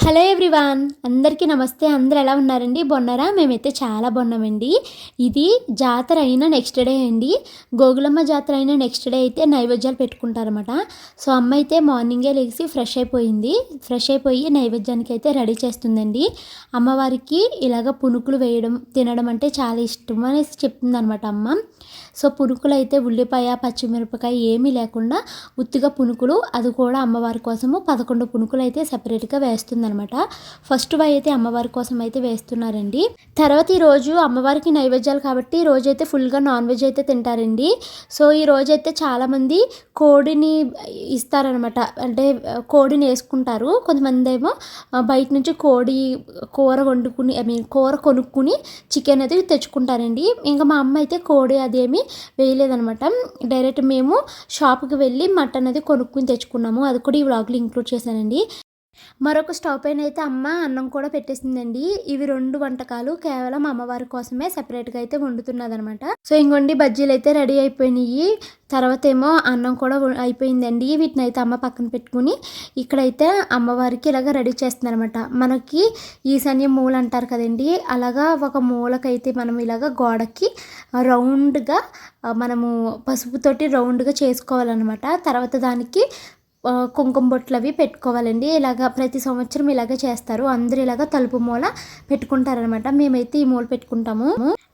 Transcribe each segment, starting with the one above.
Hello everyone అందరికీ నమస్తే. అందరు ఎలా ఉన్నారండి? బాగున్నారా? మేమైతే చాలా బాగున్నామండి. ఇది జాతర అయిన నెక్స్ట్ డే అండి. గోగులమ్మ జాతర అయిన నెక్స్ట్ డే అయితే నైవేద్యాలు పెట్టుకుంటారన్నమాట. సో అమ్మ అయితే మార్నింగే లేచి ఫ్రెష్ అయిపోయింది. ఫ్రెష్ అయిపోయి నైవేద్యానికి అయితే రెడీ చేస్తుందండి. అమ్మవారికి ఇలాగ పునుకులు వేయడం తినడం అంటే చాలా ఇష్టం అనేసి చెప్తుంది అనమాట అమ్మ. సో పునుకులు అయితే ఉల్లిపాయ పచ్చిమిరపకాయ ఏమీ లేకుండా ఉత్తిగా పునుకులు అది కూడా అమ్మవారి కోసము పదకొండు పునుకులు అయితే సపరేట్గా వేస్తుందనమాట ఫస్ట్ వై అయితే అమ్మవారి కోసం అయితే వేస్తున్నారండి. తర్వాత ఈ రోజు అమ్మవారికి నైవేద్యాలు కాబట్టి రోజు అయితే ఫుల్గా నాన్ వెజ్ అయితే తింటారండి. సో ఈ రోజు అయితే చాలామంది కోడిని ఇస్తారనమాట అంటే కోడిని వేసుకుంటారు. కొంతమంది ఏమో బయట నుంచి కోడి కూర వండుకుని ఐ మీన్ కూర కొనుక్కుని చికెన్ అది తెచ్చుకుంటారండి. ఇంకా మా అమ్మ అయితే కోడి అదేమి వేయలేదనమాట డైరెక్ట్ మేము షాప్కి వెళ్ళి మటన్ అది కొనుక్కుని తెచ్చుకున్నాము. అది కూడా ఈ వ్లాగ్లో ఇంక్లూడ్ చేశానండి. మరొక స్టవ్ పైన అయితే అమ్మ అన్నం కూడా పెట్టేసిందండి. ఇవి రెండు వంటకాలు కేవలం అమ్మవారి కోసమే సెపరేట్గా అయితే వండుతున్నదనమాట. సో ఇంకొండి బజ్జీలు అయితే రెడీ అయిపోయినాయి. తర్వాత ఏమో అన్నం కూడా అయిపోయిందండి. వీటిని అయితే అమ్మ పక్కన పెట్టుకుని ఇక్కడైతే అమ్మవారికి ఇలాగ రెడీ చేస్తుందనమాట. మనకి ఈశాన్య మూల అంటారు కదండి. అలాగా ఒక మూలకైతే మనం ఇలాగ గోడకి రౌండ్గా మనము పసుపుతోటి రౌండ్గా చేసుకోవాలన్నమాట. తర్వాత దానికి కుంకుమ బొట్లు అవి పెట్టుకోవాలండి. ఇలాగ ప్రతి సంవత్సరం ఇలాగ చేస్తారు. అందరూ ఇలాగ తలుపు మూల పెట్టుకుంటారనమాట మేమైతే ఈ మూల పెట్టుకుంటాము.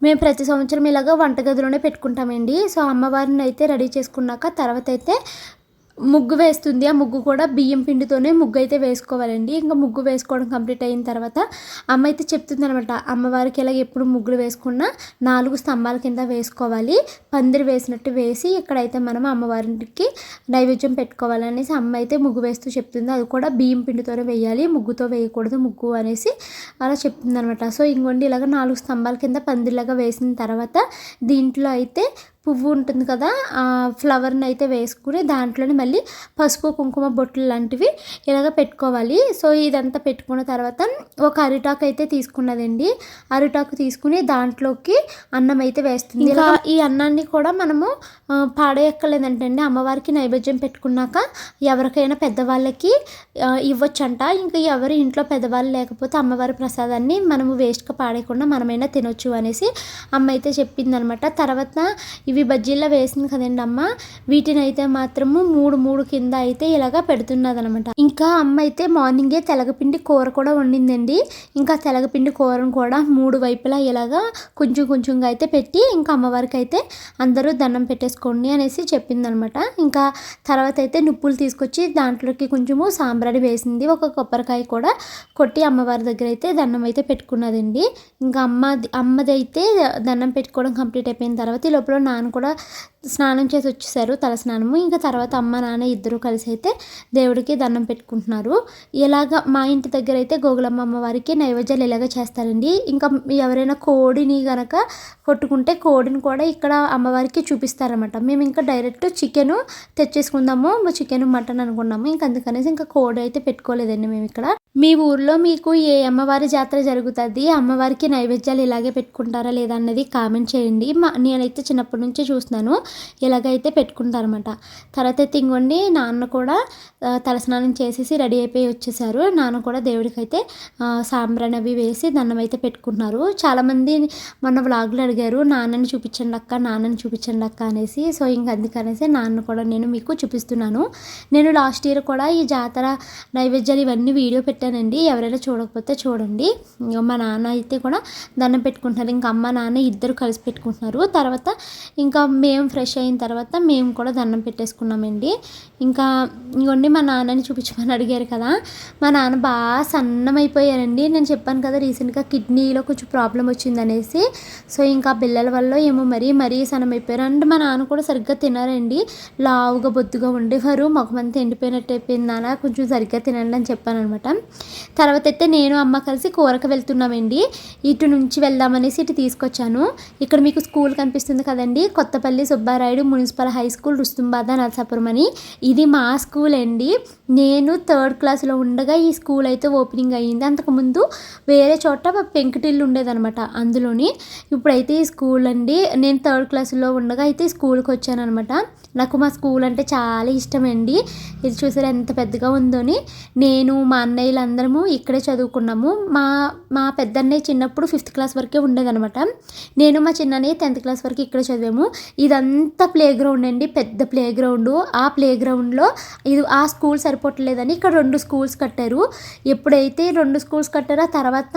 మేము ప్రతి సంవత్సరం ఇలాగ వంటగదిలోనే పెట్టుకుంటామండి. సో అమ్మవారిని అయితే రెడీ చేసుకున్నాక తర్వాత అయితే ముగ్గు వేస్తుంది. ఆ ముగ్గు కూడా బియ్యం పిండితోనే ముగ్గు అయితే వేసుకోవాలండి. ఇంకా ముగ్గు వేసుకోవడం కంప్లీట్ అయిన తర్వాత అమ్మ అయితే చెప్తుంది అనమాట అమ్మవారికి ఇలా ఎప్పుడు ముగ్గులు వేసుకున్నా నాలుగు స్తంభాల కింద వేసుకోవాలి. పందిరి వేసినట్టు వేసి ఇక్కడైతే మనం అమ్మవారికి నైవేద్యం పెట్టుకోవాలనేసి అమ్మ అయితే ముగ్గు వేస్తూ చెప్తుంది. అది కూడా బియ్యం పిండితోనే వేయాలి. ముగ్గుతో వేయకూడదు ముగ్గు అనేసి అలా చెప్తుంది అనమాట సో ఇంకోండి ఇలాగ నాలుగు స్తంభాల కింద పందిరిలాగా వేసిన తర్వాత దీంట్లో అయితే పువ్వు ఉంటుంది కదా ఆ ఫ్లవర్ని అయితే వేసుకుని దాంట్లోనే మళ్ళీ పసుపు కుంకుమ బొట్లు లాంటివి ఇలాగ పెట్టుకోవాలి. సో ఇదంతా పెట్టుకున్న తర్వాత ఒక అరిటాకు అయితే తీసుకున్నదండి. అరిటాకు తీసుకుని దాంట్లోకి అన్నం అయితే వేస్తుంది. ఇంకా ఈ అన్నాన్ని కూడా మనము ఆ, పాడేయక్కర్లేదంటండి అమ్మవారికి నైవేద్యం పెట్టుకున్నాక ఎవరికైనా పెద్దవాళ్ళకి ఇవ్వచ్చంట. ఇంకా ఎవరి ఇంట్లో పెద్దవాళ్ళు లేకపోతే అమ్మవారి ప్రసాదాన్ని మనము వేస్ట్గా పాడేయకుండా మనమైనా తినొచ్చు అనేసి అమ్మ అయితే చెప్పింది అనమాట తర్వాత ఇవి బజ్జీల్లో వేసింది కదండి అమ్మ. వీటిని అయితే మాత్రము మూడు మూడు కింద అయితే ఇలాగా పెడుతున్నది అనమాట ఇంకా అమ్మ అయితే మార్నింగే తెలగపిండి కూర కూడా వండిందండి. ఇంకా తెలగపిండి కూరను కూడా మూడు వైపులా ఇలాగా కొంచెం కొంచెంగా అయితే పెట్టి ఇంకా అమ్మవారికి అయితే అందరూ దండం పెట్టేసుకోండి అనేసి చెప్పిందనమాట. ఇంకా తర్వాత అయితే నుప్పులు తీసుకొచ్చి దాంట్లోకి కొంచెము సాంబ్రాణి వేసింది. ఒక కొబ్బరికాయ కూడా కొట్టి అమ్మవారి దగ్గర అయితే దండం అయితే పెట్టుకున్నదండి. ఇంకా అమ్మ అమ్మది అయితే దండం పెట్టుకోవడం కంప్లీట్ అయిపోయిన తర్వాత ఈ లోపల నాన్న కూడా స్నానం చేసి వచ్చేసారు తల స్నానము. ఇంకా తర్వాత అమ్మ నాన్న ఇద్దరు కలిసి అయితే దేవుడికి దండం పెట్టుకుంటున్నారు. ఇలాగ మా ఇంటి దగ్గర అయితే గోగులమ్మ అమ్మవారికి నైవేద్యాలు ఇలాగ చేస్తారండి. ఇంకా ఎవరైనా కోడిని గనక కొట్టుకుంటే కోడిని కూడా ఇక్కడ అమ్మవారికి చూపిస్తారనమాట మేము ఇంకా డైరెక్ట్ చికెన్ తెచ్చేసుకుందాము చికెన్ మటన్ అనుకున్నాము. ఇంకా అందుకనేసి ఇంకా కోడి అయితే పెట్టుకోలేదండి మేము ఇక్కడ. మీ ఊర్లో మీకు ఏ అమ్మవారి జాతర జరుగుతుంది? అమ్మవారికి నైవేద్యాలు ఇలాగే పెట్టుకుంటారా లేదా అన్నది కామెంట్ చేయండి. మా నేనైతే చిన్నప్పటి నుంచే చూస్తున్నాను. ఇలాగైతే పెట్టుకుంటారనమాట తర్వాత అయితే ఇంకోండి నాన్న కూడా తలస్నానం చేసేసి రెడీ అయిపోయి వచ్చేసారు. నాన్న కూడా దేవుడికి అయితే సాంబ్రాణి అవి వేసి దండం అయితే పెట్టుకున్నారు చాలామంది మొన్న వ్లాగ్లు అడిగారు నాన్నని చూపించండి అక్క నాన్నని చూపించండి అక్క అనేసి. సో ఇంక అందుకనేసి నాన్న కూడా నేను మీకు చూపిస్తున్నాను. నేను లాస్ట్ ఇయర్ కూడా ఈ జాతర నైవేద్యాలు ఇవన్నీ వీడియో పెట్టానండి. ఎవరైనా చూడకపోతే చూడండి. మా నాన్న అయితే కూడా దండం పెట్టుకుంటున్నారు. ఇంకా అమ్మ నాన్న ఇద్దరు కలిసి పెట్టుకుంటున్నారు. తర్వాత ఇంకా మేము ఫ్రెష్ అయిన తర్వాత మేము కూడా దండం పెట్టేసుకున్నామండి. ఇంకా ఇంకోండి మా నాన్నని చూపించమని అడిగారు కదా. మా నాన్న బాగా సన్నమైపోయారండి. నేను చెప్పాను కదా రీసెంట్గా కిడ్నీలో కొంచెం ప్రాబ్లం వచ్చిందనేసి. సో ఇంకా పిల్లల వల్ల ఏమో మరీ మరీ సన్నమైపోయారు. అంటే మా నాన్న కూడా సరిగ్గా తినారండి. లావుగా బొద్దుగా ఉండేవారు. మొఖమంతా ఎండిపోయినట్టు అయిపోయింది నాన్న. కొంచెం సరిగ్గా తినండి అని చెప్పాను అనమాట తర్వాత అయితే నేను అమ్మ కలిసి కూరకు వెళ్తున్నామండి. ఇటు నుంచి వెళ్దామనేసి ఇటు తీసుకొచ్చాను. ఇక్కడ మీకు స్కూల్ కనిపిస్తుంది కదండి. Kothapalli Subbarayudu municipal high school Rustumbada Narasapuram అని ఇది మా స్కూల్ అండి. నేను థర్డ్ క్లాస్లో ఉండగా ఈ స్కూల్ అయితే ఓపెనింగ్ అయ్యింది. అంతకుముందు వేరే చోట పెంకుటిల్లు ఉండేదనమాట అందులోని. ఇప్పుడైతే ఈ స్కూల్ అండి. నేను థర్డ్ క్లాస్లో ఉండగా అయితే స్కూల్కి వచ్చాను అనమాట నాకు మా స్కూల్ అంటే చాలా ఇష్టం అండి ఇది చూసారు ఎంత పెద్దగా ఉందోని. నేను మా అన్నయ్యలు అందరము ఇక్కడే చదువుకున్నాము. మా మా పెద్దన్నయ్య చిన్నప్పుడు ఫిఫ్త్ క్లాస్ వరకే ఉండేదనమాట. నేను మా చిన్నయ్య టెన్త్ క్లాస్ వరకు ఇక్కడే చదివాము. ఇదంతా ప్లే గ్రౌండ్ అండి పెద్ద ప్లే గ్రౌండ్ ఆ ప్లే గ్రౌండ్లో ఇది ఆ స్కూల్ సరిపోవట్లేదని ఇక్కడ రెండు స్కూల్స్ కట్టారు. ఎప్పుడైతే రెండు స్కూల్స్ కట్టారో తర్వాత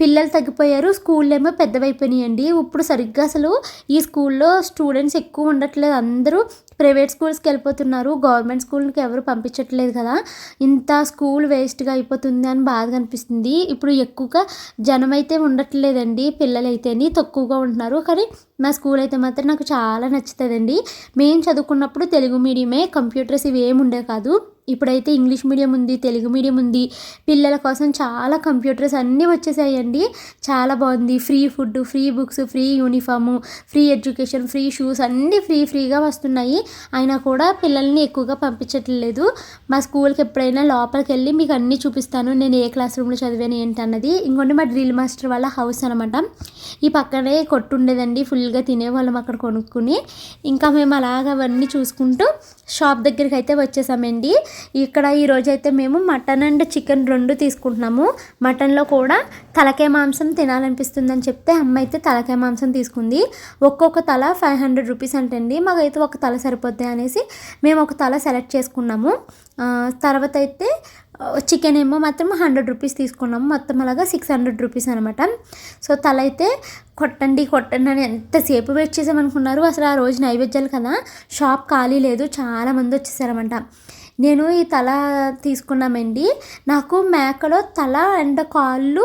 పిల్లలు తగ్గిపోయారు స్కూల్ ఏమో పెద్దవైపోయినాయండి. ఇప్పుడు సరిగ్గా అసలు ఈ స్కూల్లో స్టూడెంట్స్ ఎక్కువ ఉండట్లేదు. అందరూ ప్రైవేట్ స్కూల్స్కి వెళ్ళిపోతున్నారు. గవర్నమెంట్ స్కూల్కి ఎవరు పంపించట్లేదు కదా. ఇంత స్కూల్ వేస్ట్గా అయిపోతుంది అని బాధగా అనిపిస్తుంది ఇప్పుడు ఎక్కువగా జనం అయితే ఉండట్లేదండి పిల్లలు అయితేని తక్కువగా ఉంటున్నారు. కానీ మా స్కూల్ అయితే మాత్రం నాకు చాలా నచ్చుతుందండి. మేము చదువుకున్నప్పుడు తెలుగు మీడియమే కంప్యూటర్స్ ఇవి ఏమి ఉండే కాదు. ఇప్పుడైతే ఇంగ్లీష్ మీడియం ఉంది తెలుగు మీడియం ఉంది. పిల్లల కోసం చాలా కంప్యూటర్స్ అన్నీ వచ్చేసాయండి. చాలా బాగుంది. Free food free books free uniform free education free shoes అన్నీ ఫ్రీ ఫ్రీగా వస్తున్నాయి. అయినా కూడా పిల్లల్ని ఎక్కువగా పంపించట్లేదు. మా స్కూల్కి ఎప్పుడైనా లోపలికి వెళ్ళి మీకు అన్నీ చూపిస్తాను. నేను ఏ క్లాస్ రూమ్లో చదివాను ఏంటన్నది. ఇంకోటి మా డ్రిల్ మాస్టర్ వాళ్ళ హౌస్ అనమాట ఈ పక్కనే కొట్టు ఉండేదండి. ఫుల్గా తినేవాళ్ళం అక్కడ కొనుక్కుని. ఇంకా మేము అలాగ అవన్నీ చూసుకుంటూ షాప్ దగ్గరికి అయితే వచ్చేసామండి. ఇక్కడ ఈరోజు అయితే మేము మటన్ అండ్ చికెన్ రెండు తీసుకుంటున్నాము. మటన్లో కూడా తలకాయ మాంసం తినాలనిపిస్తుందని చెప్తే అమ్మ అయితే తలకాయ మాంసం తీసుకుంది. ఒక్కొక్క తల ఫైవ్ హండ్రెడ్ రూపీస్ అంటండి. మాకైతే ఒక తల సరిపోద్ది అనేసి మేము ఒక తల సెలెక్ట్ చేసుకున్నాము. తర్వాత అయితే చికెన్ ఏమో మాత్రం హండ్రెడ్ రూపీస్ తీసుకున్నాము. మొత్తం అలాగా సిక్స్ హండ్రెడ్ రూపీస్ అనమాట. సో తల అయితే కొట్టండి కొట్టండి అని ఎంతసేపు వెయిట్ చేసామనుకున్నారు. అసలు ఆ రోజు నైవేద్యాలు కదా. షాప్ ఖాళీ లేదు. చాలా మంది నేను ఈ తల తీసుకున్నామండి. నాకు మేకలో తల అండ్ కాళ్ళు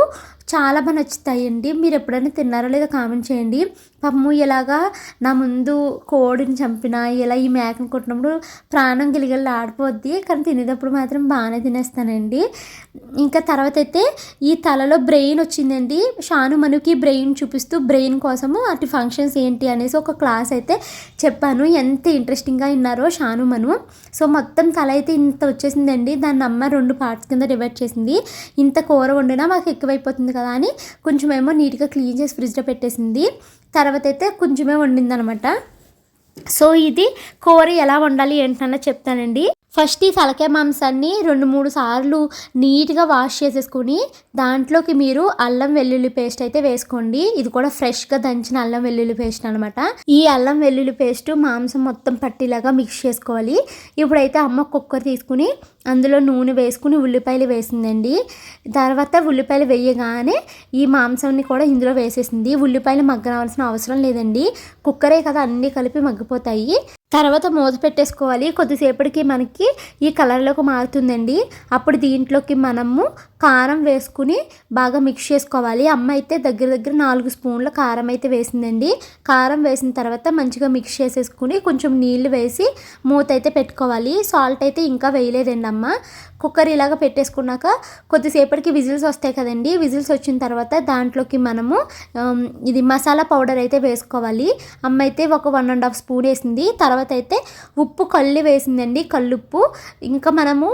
చాలా బాగా నచ్చుతాయండి. మీరు ఎప్పుడైనా తిన్నారో లేదో కామెంట్ చేయండి. పాపము ఇలాగా నా ముందు కోడిని చంపిన ఇలా ఈ మేకను కొట్టినప్పుడు ప్రాణం గిలిగిలి ఆడిపోద్ది. కానీ తినేటప్పుడు మాత్రం బాగానే తినేస్తానండి. ఇంకా తర్వాత అయితే ఈ తలలో బ్రెయిన్ వచ్చిందండి. షాను మనకి బ్రెయిన్ చూపిస్తూ బ్రెయిన్ కోసము అటు ఫంక్షన్స్ ఏంటి అనేసి ఒక క్లాస్ అయితే చెప్పాను. ఎంత ఇంట్రెస్టింగ్గా విన్నారో షాను మను. సో మొత్తం తల అయితే ఇంత వచ్చేసిందండి. దాన్ని అమ్మ రెండు పార్ట్స్ కింద డివైడ్ చేసింది. ఇంత కూర వండినా మాకు ఎక్కువైపోతుంది కదా అని కొంచెం ఏమో నీట్గా క్లీన్ చేసి ఫ్రిడ్జ్లో పెట్టేసింది. తర్వాత అయితే కొంచెమే వండింది అనమాట సో ఇది కూర ఎలా వండాలి ఏంటన్నా చెప్తానండి. ఫస్ట్ ఈ తలకాయ మాంసాన్ని రెండు మూడు సార్లు నీట్గా వాష్ చేసేసుకుని దాంట్లోకి మీరు అల్లం వెల్లుల్లి పేస్ట్ అయితే వేసుకోండి. ఇది కూడా ఫ్రెష్గా దంచిన అల్లం వెల్లుల్లి పేస్ట్ అనమాట ఈ అల్లం వెల్లుల్లి పేస్ట్ మాంసం మొత్తం పట్టిలాగా మిక్స్ చేసుకోవాలి. ఇప్పుడైతే అమ్మ కుక్కర్ తీసుకుని అందులో నూనె వేసుకుని ఉల్లిపాయలు వేసిందండి. తర్వాత ఉల్లిపాయలు వేయగానే ఈ మాంసాన్ని కూడా ఇందులో వేసేసింది. ఉల్లిపాయలు మగ్గనవలసిన అవసరం లేదండి. కుక్కరే కదా అన్నీ కలిపి మగ్గిపోతాయి. తర్వాత మూత పెట్టేసుకోవాలి. కొద్దిసేపటికి మనకి ఈ కలర్లోకి మారుతుందండి. అప్పుడు దీంట్లోకి మనము కారం వేసుకుని బాగా మిక్స్ చేసుకోవాలి. అమ్మ అయితే దగ్గర దగ్గర నాలుగు స్పూన్ల కారం అయితే వేసిందండి. కారం వేసిన తర్వాత మంచిగా మిక్స్ చేసేసుకుని కొంచెం నీళ్ళు వేసి మూత అయితే పెట్టుకోవాలి. సాల్ట్ అయితే ఇంకా వేయలేదండి అమ్మ. కుక్కర్ ఇలాగ పెట్టేసుకున్నాక కొద్దిసేపటికి విజిల్స్ వస్తాయి కదండి. విజిల్స్ వచ్చిన తర్వాత దాంట్లోకి మనము ఇది మసాలా పౌడర్ అయితే వేసుకోవాలి. అమ్మ అయితే ఒక వన్ అండ్ హాఫ్ స్పూన్ వేసింది. తర్వాత అయితే ఉప్పు కళ్ళు వేసిందండి కల్లుప్పు. ఇంకా మనము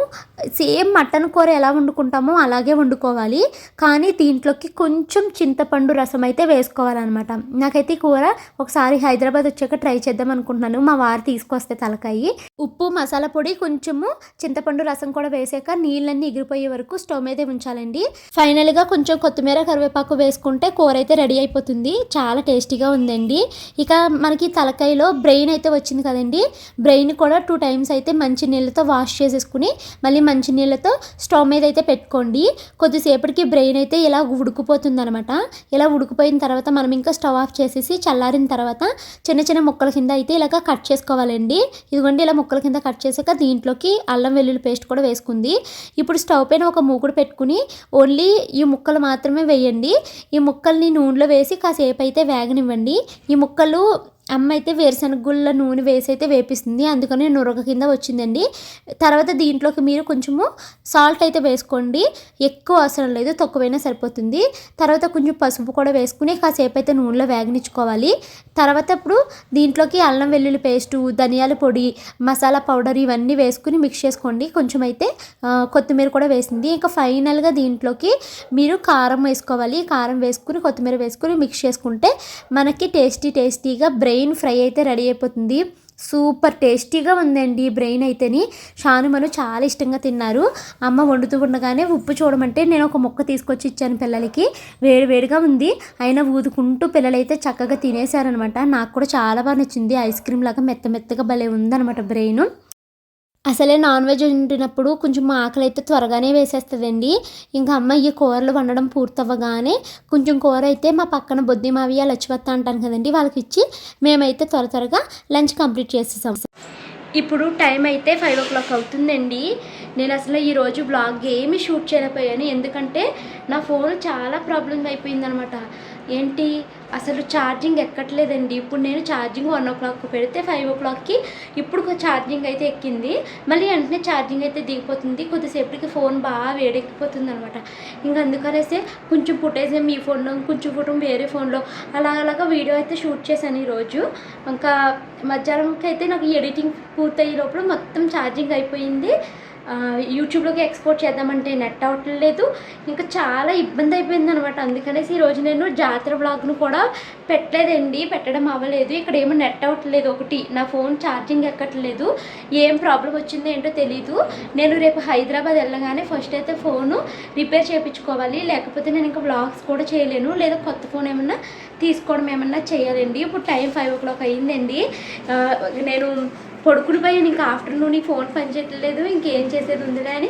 సేమ్ మటన్ కూర ఎలా వండుకుంటామో అలాగే వండుకోవాలి. కానీ దీంట్లోకి కొంచెం చింతపండు రసం అయితే వేసుకోవాలన్నమాట. నాకైతే ఈ కూర ఒకసారి హైదరాబాద్ వచ్చాక ట్రై చేద్దాం అనుకుంటున్నాను. మా వారు తీసుకొస్తే తలకాయి. ఉప్పు మసాలా పొడి కొంచెము చింతపండు రసం కూడా వేసాక నీళ్ళన్నీ ఎగిరిపోయే వరకు స్టవ్ మీదే ఉంచాలండి. ఫైనల్గా కొంచెం కొత్తిమీర కరివేపాకు వేసుకుంటే కూర అయితే రెడీ అయిపోతుంది. చాలా టేస్టీగా ఉందండి. ఇక మనకి తలకాయలో బ్రెయిన్ అయితే వచ్చింది కదండి. బ్రెయిన్ కూడా టూ టైమ్స్ అయితే మంచి నీళ్ళతో వాష్ చేసేసుకుని మళ్ళీ మంచి నీళ్ళతో స్టవ్ మీద అయితే పెట్టుకోండి. కొద్దిసేపటికి బ్రెయిన్ అయితే ఇలా ఉడికిపోతుంది అనమాట ఇలా ఉడికిపోయిన తర్వాత మనం ఇంకా స్టవ్ ఆఫ్ చేసేసి చల్లారిన తర్వాత చిన్న చిన్న ముక్కల కింద అయితే ఇలాగ కట్ చేసుకోవాలండి. ఇదిగోండి ఇలా ముక్కల కింద కట్ చేసాక దీంట్లోకి అల్లం వెల్లుల్లి పేస్ట్ కూడా వేసుకుంది. ఇప్పుడు స్టవ్ పైన ఒక మూకుడు పెట్టుకుని ఓన్లీ ఈ ముక్కలు మాత్రమే వేయండి. ఈ ముక్కల్ని నూనెలో వేసి కాసేపు అయితే వేగనివ్వండి. ఈ ముక్కలు అమ్మ అయితే వేరుశనగ గుళ్ళ నూనె వేసి అయితే వేపిస్తుంది. అందుకని నురగ కింద వచ్చిందండి. తర్వాత దీంట్లోకి మీరు కొంచెము సాల్ట్ అయితే వేసుకోండి. ఎక్కువ అవసరం లేదు తక్కువైనా సరిపోతుంది. తర్వాత కొంచెం పసుపు కూడా వేసుకుని కాసేపు అయితే నూనెలో వేగనిచ్చుకోవాలి. తర్వాత ఇప్పుడు దీంట్లోకి అల్లం వెల్లుల్లి పేస్టు ధనియాల పొడి మసాలా పౌడర్ ఇవన్నీ వేసుకుని మిక్స్ చేసుకోండి. కొంచెం అయితే కొత్తిమీర కూడా వేసింది. ఇంకా ఫైనల్గా దీంట్లోకి మీరు కారం వేసుకోవాలి. కారం వేసుకుని కొత్తిమీర వేసుకుని మిక్స్ చేసుకుంటే మనకి టేస్టీ టేస్టీగా బ్రెయిన్ ఫ్రై అయితే రెడీ అయిపోతుంది. సూపర్ టేస్టీగా ఉందండి బ్రెయిన్ అయితేని. షానుమను చాలా ఇష్టంగా తిన్నారు. అమ్మ వండుతూ ఉండగానే ఉప్పు చూడమంటే నేను ఒక ముక్క తీసుకొచ్చి ఇచ్చాను పిల్లలకి. వేడివేడిగా ఉంది. అయినా ఊదుకుంటూ పిల్లలైతే చక్కగా తినేశారనమాట. నాకు కూడా చాలా బాగా నచ్చింది. ఐస్ క్రీమ్ లాగా మెత్త మెత్తగా భలే ఉందనమాట బ్రెయిన్. అసలే నాన్ వెజ్ వండినప్పుడు కొంచెం ఆకలి అయితే త్వరగానే వేసేస్తుందండి. ఇంకా అమ్మ ఈ కూరలు వండడం పూర్తవ్వగానే కొంచెం కూర అయితే మా పక్కన బొద్ది మావియ లచ్చివత్త అంటాను కదండి వాళ్ళకి ఇచ్చి మేమైతే త్వర త్వరగా లంచ్ కంప్లీట్ చేసేసాం. ఇప్పుడు టైం అయితే ఫైవ్ ఓ క్లాక్ అవుతుందండి. నేను అసలు ఈరోజు బ్లాగ్ ఏమి షూట్ చేయలేకపోయాను. ఎందుకంటే నా ఫోన్ చాలా ప్రాబ్లం అయిపోయిందనమాట. ఏంటి? అసలు ఛార్జింగ్ ఎక్కట్లేదండి. ఇప్పుడు నేను ఛార్జింగ్ వన్ ఓ క్లాక్ పెడితే ఫైవ్ ఓ క్లాక్కి ఇప్పుడు ఛార్జింగ్ అయితే ఎక్కింది. మళ్ళీ వెంటనే ఛార్జింగ్ అయితే దిగిపోతుంది. కొద్దిసేపటికి ఫోన్ బాగా వేడెక్కిపోతుంది అనమాట ఇంకా అందుకనేసి కొంచెం ఫుటేజ్ మీ ఫోన్లో కొంచెం ఫోటో వేరే ఫోన్లో అలా అలాగా వీడియో అయితే షూట్ చేశాను ఈరోజు. ఇంకా మధ్యాహ్నంకి అయితే నాకు ఎడిటింగ్ పూర్తయ్యే లోపల మొత్తం ఛార్జింగ్ అయిపోయింది. యూట్యూబ్లోకి ఎక్స్పోర్ట్ చేద్దామంటే నెట్ అవ్వట్లేదు ఇంకా చాలా ఇబ్బంది అయిపోయింది అనమాట అందుకనేసి ఈరోజు నేను జాతర బ్లాగ్ను కూడా పెట్టలేదండి. పెట్టడం అవ్వలేదు. ఇక్కడ ఏమో నెట్ అవ్వట్లేదు ఒకటి నా ఫోన్ ఛార్జింగ్ ఎక్కట్లేదు. ఏం ప్రాబ్లం వచ్చిందో ఏంటో తెలీదు. నేను రేపు హైదరాబాద్ వెళ్ళగానే ఫస్ట్ అయితే ఫోను రిపేర్ చేయించుకోవాలి లేకపోతే నేను ఇంకా బ్లాగ్స్ కూడా చేయలేను. లేదా కొత్త ఫోన్ ఏమన్నా తీసుకోవడం ఏమన్నా చేయాలండి. ఇప్పుడు టైం ఫైవ్ ఓ క్లాక్ అయిందండి నేను పడుకుని పోయాను. ఇంకా ఆఫ్టర్నూన్ ఈ ఫోన్ పనిచేయట్లేదు ఇంకేం చేసేది ఉందిలే అని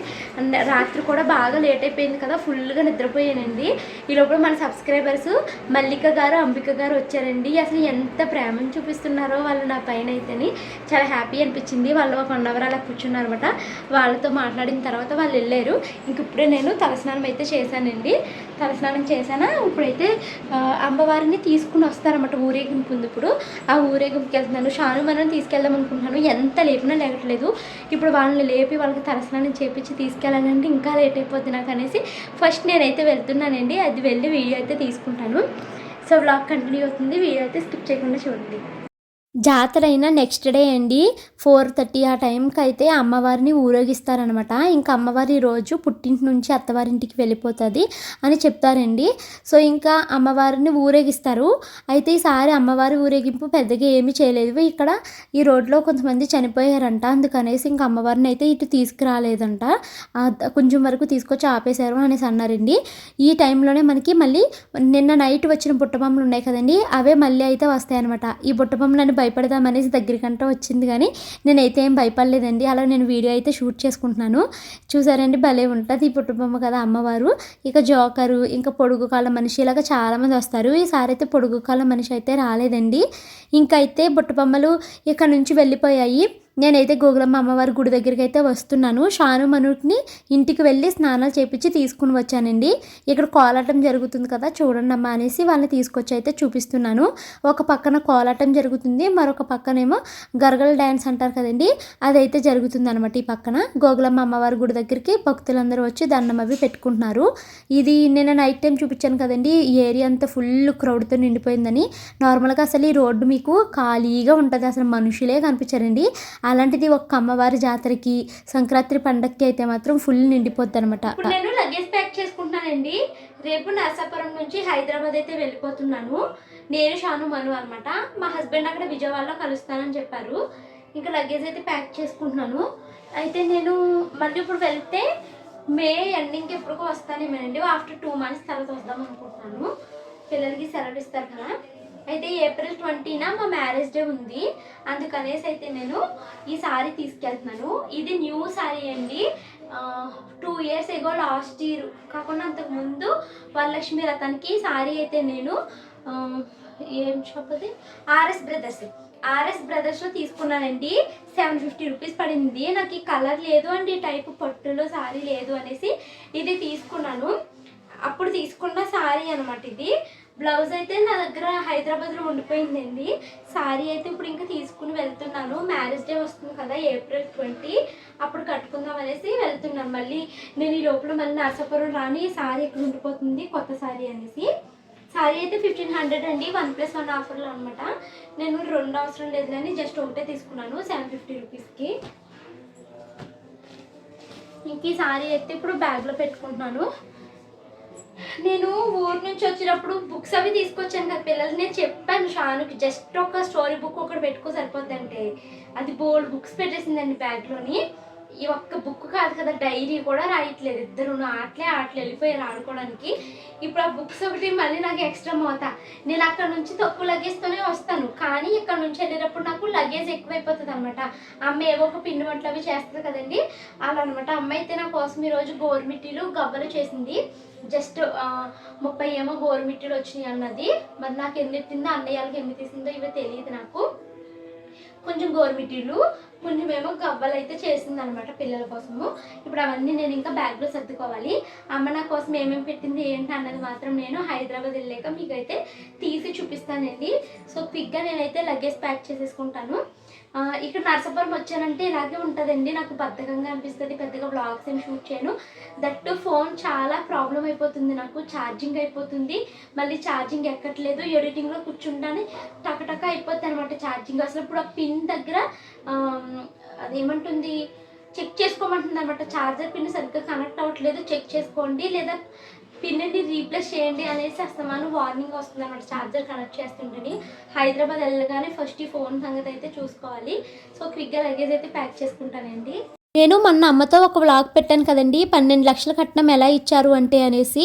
రాత్రి కూడా బాగా లేట్ అయిపోయింది కదా. ఫుల్గా నిద్రపోయానండి. ఈ లోపల మన సబ్స్క్రైబర్స్ మల్లిక గారు అంబిక గారు వచ్చారండి. అసలు ఎంత ప్రేమను చూపిస్తున్నారో వాళ్ళు నా పైన అయితేని చాలా హ్యాపీ అనిపించింది. వాళ్ళు ఒక వన్ అవర్ అలా కూర్చున్నారు అనమాట వాళ్ళతో మాట్లాడిన తర్వాత వాళ్ళు వెళ్ళారు. ఇంక ఇప్పుడే నేను తలస్నానం అయితే చేశానండి. తలస్నానం చేశానా? ఇప్పుడైతే అమ్మవారిని తీసుకుని వస్తారన్నమాట ఊరేగింపు ఉంది ఇప్పుడు. ఆ ఊరేగింపుకి వెళ్తున్నాను. షాను మనం తీసుకెళ్దాం అనుకుంటున్నాను. ఎంత లేపినా లేకట్లేదు ఇప్పుడు వాళ్ళని లేపి వాళ్ళకి తలస్నానం చేపించి తీసుకెళ్ళాలంటే ఇంకా లేట్ అయిపోద్ది నాకు అనేసి ఫస్ట్ నేనైతే వెళ్తున్నానండి. అది వెళ్ళి వీడియో అయితే తీసుకుంటాను. సో బ్లాగ్ కంటిన్యూ అవుతుంది. వీడియో అయితే స్కిప్ చేయకుండా చూడండి. జాతర అయిన నెక్స్ట్ డే అండి. ఫోర్ థర్టీ ఆ టైంకి అయితే అమ్మవారిని ఊరేగిస్తారనమాట. ఇంకా అమ్మవారి రోజు పుట్టింటి నుంచి అత్తవారింటికి వెళ్ళిపోతుంది అని చెప్తారండి. సో ఇంకా అమ్మవారిని ఊరేగిస్తారు. అయితే ఈసారి అమ్మవారి ఊరేగింపు పెద్దగా ఏమీ చేయలేదు. ఇక్కడ ఈ రోడ్లో కొంతమంది చనిపోయారంట. అందుకనేసి ఇంకా అమ్మవారిని అయితే ఇటు తీసుకురాలేదంట. కొంచెం వరకు తీసుకొచ్చి ఆపేశారు అనేసి అన్నారండి. ఈ టైంలోనే మనకి మళ్ళీ నిన్న నైట్ వచ్చిన బుట్టబొమ్మలు ఉన్నాయి కదండి. అవే మళ్ళీ అయితే వస్తాయన్నమాట. ఈ బుట్టబొమ్మలను భయపడదామనేసి దగ్గరికంటే వచ్చింది కానీ నేనైతే ఏం భయపడలేదండి. అలా నేను వీడియో అయితే షూట్ చేసుకుంటున్నాను. చూసారండి భలే ఉంటుంది ఈ పుట్టుబొమ్మ కదా అమ్మవారు. ఇక జోకరు ఇంకా పొడుగు కాళ్ళ మనిషి ఇలాగ చాలామంది వస్తారు. ఈసారి అయితే పొడుగు కాళ్ళ మనిషి అయితే రాలేదండి. ఇంకైతే బుట్టబొమ్మలు ఇక్కడ నుంచి వెళ్ళిపోయాయి. నేనైతే గోగులమ్మ అమ్మవారి గుడి దగ్గరికి అయితే వస్తున్నాను. షాను మనుని ఇంటికి వెళ్ళి స్నానాలు చేపించి తీసుకుని వచ్చానండి. ఇక్కడ కోలాటం జరుగుతుంది కదా చూడండి అమ్మా అనేసి వాళ్ళని తీసుకొచ్చి అయితే చూపిస్తున్నాను. ఒక పక్కన కోలాటం జరుగుతుంది మరొక పక్కనేమో గరగల డ్యాన్స్ అంటారు కదండి అదైతే జరుగుతుంది అనమాట ఈ పక్కన. గోగులమ్మ అమ్మవారి గుడి దగ్గరికి భక్తులందరూ వచ్చి దండం అవి పెట్టుకుంటున్నారు. ఇది నేను నైట్ టైం చూపించాను కదండి ఈ ఏరియా అంతా ఫుల్ క్రౌడ్తో నిండిపోయిందని. నార్మల్గా అసలు ఈ రోడ్డు మీకు ఖాళీగా ఉంటుంది అసలు మనుషులే కనిపించారండి. అలాంటిది ఒక అమ్మవారి జాతరకి సంక్రాంతి పండగకి అయితే మాత్రం ఫుల్ నిండిపోద్ది అనమాట ఇప్పుడు నేను లగేజ్ ప్యాక్ చేసుకుంటున్నానండి. రేపు నర్సాపురం నుంచి హైదరాబాద్ అయితే వెళ్ళిపోతున్నాను. నేను షాను మను అనమాట మా హస్బెండ్ అక్కడ విజయవాడలో కలుస్తానని చెప్పారు. ఇంకా లగేజ్ అయితే ప్యాక్ చేసుకుంటున్నాను. అయితే నేను మళ్ళీ ఇప్పుడు వెళ్తే మే ఎండింగ్కి ఎప్పుడుకో వస్తానేమేనండి. ఆఫ్టర్ టూ మంత్స్ తర్వాత వద్దాం అనుకుంటున్నాను. పిల్లలకి సెలవు ఇస్తారు కదా. అయితే ఏప్రిల్ ట్వంటీన మా మ్యారేజ్ డే ఉంది. అందుకనేసి అయితే నేను ఈ సారీ తీసుకెళ్తున్నాను. ఇది న్యూ సారీ అండి. Two years ago last year కాకుండా అంతకు ముందు వరలక్ష్మి రథానికి సారీ అయితే నేను ఏం షాప్ అది? ఆర్ఎస్ బ్రదర్స్ ఆర్ఎస్ బ్రదర్స్లో తీసుకున్నానండి. సెవెన్ ఫిఫ్టీ రూపీస్ పడింది. నాకు ఈ కలర్ లేదు అండి. ఈ టైప్ పట్టులో సారీ లేదు అనేసి ఇది తీసుకున్నాను. అప్పుడు తీసుకున్న సారీ అనమాట ఇది. బ్లౌజ్ అయితే నా దగ్గర హైదరాబాద్లో ఉండిపోయిందండి. సారీ అయితే ఇప్పుడు ఇంకా తీసుకుని వెళ్తున్నాను. మ్యారేజ్ డే వస్తుంది కదా ఏప్రిల్ ట్వంటీ. అప్పుడు కట్టుకుందాం అనేసి వెళ్తున్నాను. మళ్ళీ నేను ఈ లోపల మళ్ళీ నరసాపురం రాని సారీ ఇక్కడ ఉండిపోతుంది కొత్త సారీ అనేసి. సారీ అయితే ఫిఫ్టీన్ హండ్రెడ్ అండి. వన్ ప్లస్ వన్ ఆఫర్లో అనమాట నేను రెండు అవసరం లేదు కానీ జస్ట్ ఒకటే తీసుకున్నాను సెవెన్ ఫిఫ్టీ రూపీస్కి. ఇంక ఈ సారీ అయితే ఇప్పుడు బ్యాగ్లో పెట్టుకుంటున్నాను. నేను ఊరు నుంచి వచ్చినప్పుడు బుక్స్ అవి తీసుకొచ్చాను కదా పిల్లలు. నేను చెప్పాను షానుకి జస్ట్ ఒక స్టోరీ బుక్ ఒకటి పెట్టుకో సరిపోద్దంటే. అది బోల్డ్ బుక్స్ పెట్టేసిందండి బ్యాగ్లోని. ఈ ఒక్క బుక్ కాదు కదా డైరీ కూడా రాయట్లేదు. ఇద్దరు ఆటలే ఆటలు వెళ్ళిపోయారు ఆడుకోవడానికి. ఇప్పుడు ఆ బుక్స్ ఒకటి మళ్ళీ నాకు ఎక్స్ట్రా మోతా. నేను అక్కడ నుంచి తక్కువ లగేజ్తోనే వస్తాను. కానీ ఇక్కడ నుంచి వెళ్ళేటప్పుడు నాకు లగేజ్ ఎక్కువైపోతుంది అనమాట అమ్మ ఏవో ఒక పిండి వంటలు అవి చేస్తుంది కదండి. అలా అనమాట అమ్మ అయితే నా కోసం ఈరోజు గోరుమిట్టీలు గవ్వలు చేసింది. జస్ట్ ముప్పై ఏమో గోరుమిట్టీలు వచ్చినాయి అన్నది. మరి నాకు ఎన్ని ఎత్తిందో అన్నయ్య ఎన్ని తీసిందో ఇవి తెలియదు నాకు. కొంచెం గోరుమిట్టీలు కొంచెం ఏమో గవ్వలు అయితే చేసింది అనమాట పిల్లల కోసము. ఇప్పుడు అవన్నీ నేను ఇంకా బ్యాగ్లో సర్దుకోవాలి. అమ్మ నా కోసం ఏమేమి పెట్టింది ఏంటి అన్నది మాత్రం నేను హైదరాబాద్ వెళ్ళాక మీకు అయితే తీసి చూపిస్తానండి. సో క్విక్గా నేనైతే లగేజ్ ప్యాక్ చేసేసుకుంటాను. ఇక్కడ నర్సాపురం వచ్చానంటే ఇలాగే ఉంటుందండి. నాకు బద్ధకంగా అనిపిస్తుంది. పెద్దగా బ్లాగ్స్ ఏం షూట్ చేయను. దట్ ఫోన్ చాలా ప్రాబ్లం అయిపోతుంది నాకు. ఛార్జింగ్ అయిపోతుంది. మళ్ళీ ఛార్జింగ్ ఎక్కట్లేదు. ఎడిటింగ్లో కూర్చుంటానే టకటక అయిపోతుంది అనమాట ఛార్జింగ్ అసలు ఇప్పుడు ఆ పిన్ దగ్గర అదేమంటుంది? చెక్ చేసుకోమంటుంది అనమాట ఛార్జర్ పిన్ సరిగ్గా కనెక్ట్ అవ్వట్లేదు. చెక్ చేసుకోండి. లేదా పిన్ని రీప్లేస్ చేయండి అనేసి అస్తమాను వార్నింగ్ వస్తుంది అనమాట ఛార్జర్ కనెక్ట్ చేస్తుంటేని హైదరాబాద్ వెళ్ళగానే ఫస్ట్ ఈ ఫోన్ సంగతి అయితే చూసుకోవాలి సో క్విక్గా లగేజ్ అయితే ప్యాక్ చేసుకుంటానండి. నేను మొన్న అమ్మతో ఒక వ్లాగ్ పెట్టాను కదండి పన్నెండు లక్షల కట్నం ఎలా ఇచ్చారు అంటే అనేసి.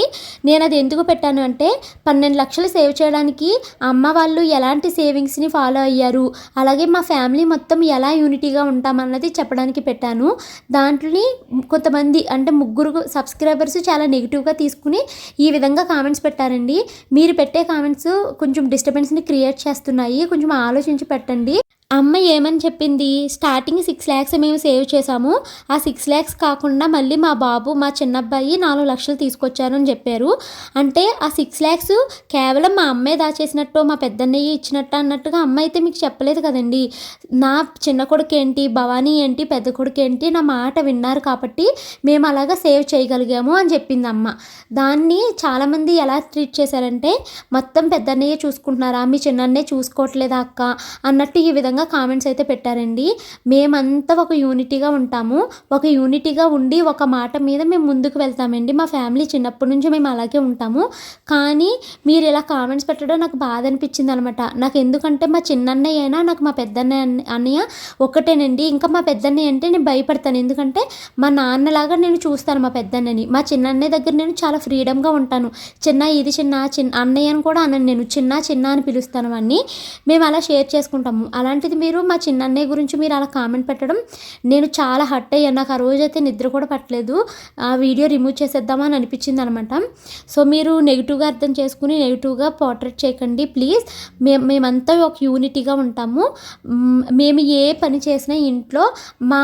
నేను అది ఎందుకు పెట్టాను అంటే పన్నెండు లక్షలు సేవ్ చేయడానికి అమ్మ వాళ్ళు ఎలాంటి సేవింగ్స్ని ఫాలో అయ్యారు అలాగే మా ఫ్యామిలీ మొత్తం ఎలా యూనిటీగా ఉంటామన్నది చెప్పడానికి పెట్టాను. దాంట్లోని కొంతమంది అంటే ముగ్గురు సబ్స్క్రైబర్స్ చాలా నెగిటివ్గా తీసుకుని ఈ విధంగా కామెంట్స్ పెట్టారండి. మీరు పెట్టే కామెంట్స్ కొంచెం డిస్టర్బెన్స్ని క్రియేట్ చేస్తున్నాయి కొంచెం ఆలోచించి పెట్టండి. అమ్మ ఏమని చెప్పింది? స్టార్టింగ్ సిక్స్ ల్యాక్స్ మేము సేవ్ చేసాము ఆ సిక్స్ ల్యాక్స్ కాకుండా మళ్ళీ మా బాబు మా చిన్నబ్బాయి నాలుగు లక్షలు తీసుకొచ్చారు అని చెప్పారు. అంటే ఆ సిక్స్ ల్యాక్స్ కేవలం మా అమ్మే దాచేసినట్టు మా పెద్దన్నయ్య ఇచ్చినట్టు అన్నట్టుగా అమ్మ అయితే మీకు చెప్పలేదు కదండి. నా చిన్న కొడుకు ఏంటి భవానీ ఏంటి పెద్ద కొడుకు ఏంటి నా మాట విన్నారు కాబట్టి మేము అలాగా సేవ్ చేయగలిగాము అని చెప్పింది అమ్మ. దాన్ని చాలామంది ఎలా ట్రీట్ చేశారంటే మొత్తం పెద్దన్నయ్య చూసుకుంటున్నారా? మీ చిన్నన్నే చూసుకోవట్లేదా అక్క? అన్నట్టు ఈ విధంగా కామెంట్స్ అయితే పెట్టారండి. మేమంతా ఒక యూనిటీగా ఉంటాము. ఒక యూనిటీగా ఉండి ఒక మాట మీద మేము ముందుకు వెళ్తామండి. మా ఫ్యామిలీ చిన్నప్పటి నుంచి మేము అలాగే ఉంటాము. కానీ మీరు ఇలా కామెంట్స్ పెట్టడం నాకు బాధ అనిపించింది అనమాట నాకు ఎందుకంటే మా చిన్నన్నయ్య అయినా నాకు మా పెద్దన్నయ్య అన్నయ్య ఒకటేనండి. ఇంకా మా పెద్దన్నయ్య అంటే నేను భయపడతాను. ఎందుకంటే మా నాన్నలాగా నేను చూస్తాను మా పెద్దన్నని. మా చిన్నన్నయ్య దగ్గర నేను చాలా ఫ్రీడమ్గా ఉంటాను. చిన్న ఇది చిన్న చిన్న అన్నయ్య అని కూడా అనను నేను. చిన్న చిన్న అని పిలుస్తాను అన్నీ మేము అలా షేర్ చేసుకుంటాము. అలాంటి అలాంటిది మీరు? మా చిన్నన్నయ్య గురించి మీరు అలా కామెంట్ పెట్టడం నేను చాలా హర్ట్ అయ్యాను. నాకు ఆ రోజైతే నిద్ర కూడా పట్టలేదు. ఆ వీడియో రిమూవ్ చేసేద్దామని అనిపించింది అనమాట సో మీరు నెగిటివ్గా అర్థం చేసుకుని నెగిటివ్గా పోర్ట్రేట్ చేయకండి ప్లీజ్. మే మేమంతా ఒక యూనిటీగా ఉంటాము. మేము ఏ పని చేసినా ఇంట్లో మా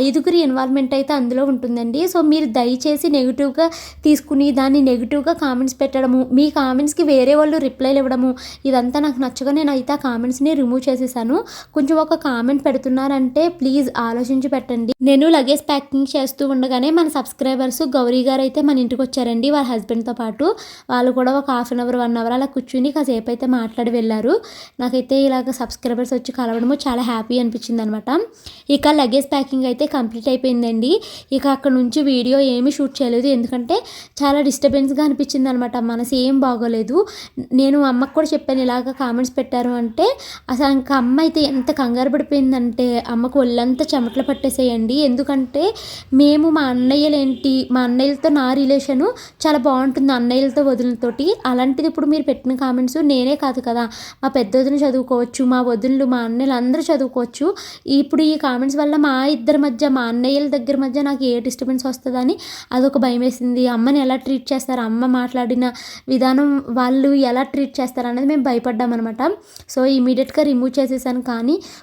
ఐదుగురి ఇన్వాల్వ్మెంట్ అయితే అందులో ఉంటుందండి. సో మీరు దయచేసి నెగిటివ్గా తీసుకుని దాన్ని నెగిటివ్గా కామెంట్స్ పెట్టడము మీ కామెంట్స్కి వేరే వాళ్ళు రిప్లైలు ఇవ్వడము ఇదంతా నాకు నచ్చగా నేను అయితే ఆ కామెంట్స్ని రిమూవ్ చేసేసాను. కొంచెం ఒక కామెంట్ పెడుతున్నారంటే ప్లీజ్ ఆలోచించి పెట్టండి. నేను లగేజ్ ప్యాకింగ్ చేస్తూ ఉండగానే మన సబ్స్క్రైబర్స్ గౌరీ గారు అయితే మన ఇంటికి వచ్చారండి. వాళ్ళ హస్బెండ్తో పాటు వాళ్ళు కూడా ఒక half an hour one hour అలా కూర్చుని కాసేపు అయితే మాట్లాడి వెళ్ళారు. నాకైతే ఇలాగ సబ్స్క్రైబర్స్ వచ్చి కలవడము చాలా హ్యాపీ అనిపించింది అనమాట ఇక లగేజ్ ప్యాకింగ్ అయితే కంప్లీట్ అయిపోయిందండి. ఇక అక్కడ నుంచి వీడియో ఏమీ షూట్ చేయలేదు. ఎందుకంటే చాలా డిస్టర్బెన్స్గా అనిపించింది అనమాట మనసు ఏం బాగోలేదు. నేను అమ్మకు కూడా చెప్పాను ఇలాగ కామెంట్స్ పెట్టారు అంటే అసలు ఇంకా అమ్మ అయితే ఎంత కంగారు పడిపోయిందంటే అమ్మకు ఒళ్ళంతా చెమటలు పట్టేసేయండి. ఎందుకంటే మేము మా అన్నయ్యలేంటి మా అన్నయ్యలతో నా రిలేషను చాలా బాగుంటుంది అన్నయ్యలతో వదినతోటి అలాంటిది ఇప్పుడు మీరు పెట్టిన కామెంట్స్ నేనే కాదు కదా మా పెద్ద వదిన చదువుకోవచ్చు మా వదినలు మా అన్నయ్యలు అందరూ చదువుకోవచ్చు. ఇప్పుడు ఈ కామెంట్స్ వల్ల మా ఇద్దరి మధ్య మా అన్నయ్యల దగ్గర మధ్య నాకు ఏ డిస్టర్బెన్స్ వస్తుందని అదొక భయం వేసింది అమ్మని ఎలా ట్రీట్ చేస్తారు అమ్మ మాట్లాడిన విధానం వాళ్ళు ఎలా ట్రీట్ చేస్తారు అనేది మేము భయపడ్డామన్నమాట. సో ఇమీడియట్గా రిమూవ్ చేసేసాను కా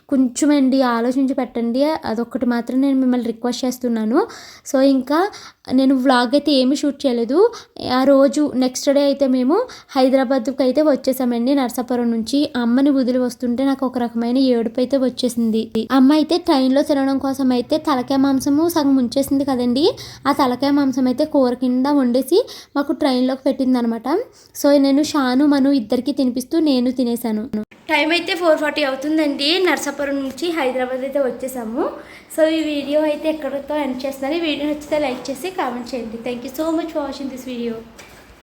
కొంచెం అండి ఆలోచించి పెట్టండి. అదొక్కటి మాత్రం నేను మిమ్మల్ని రిక్వెస్ట్ చేస్తున్నాను. సో ఇంకా నేను వ్లాగ్ అయితే ఏమీ షూట్ చేయలేదు. ఆ రోజు నెక్స్ట్ డే అయితే మేము హైదరాబాద్కి అయితే వచ్చేసామండి. నర్సాపురం నుంచి అమ్మని వదిలి వస్తుంటే నాకు ఒక రకమైన ఏడుపు అయితే వచ్చేసింది. అమ్మ అయితే ట్రైన్లో తినడం కోసం అయితే తలకాయ మాంసము సగం ఉంచేసింది కదండి. ఆ తలకాయ మాంసం అయితే కూర కింద వండేసి మాకు ట్రైన్లోకి పెట్టింది అనమాట సో నేను షాను మను ఇద్దరికి తినిపిస్తూ నేను తినేసాను టైం అయితే ఫోర్ ఫార్టీ అవుతుందండి. నర్సాపురం నుంచి హైదరాబాద్ అయితే వచ్చేసాము. సో ఈ వీడియో అయితే ఎక్కడితో ఎండ్ చేస్తున్నాను ఈ వీడియో నచ్చితే లైక్ చేసి కామెంట్ చేయండి. Thank you so much for watching this video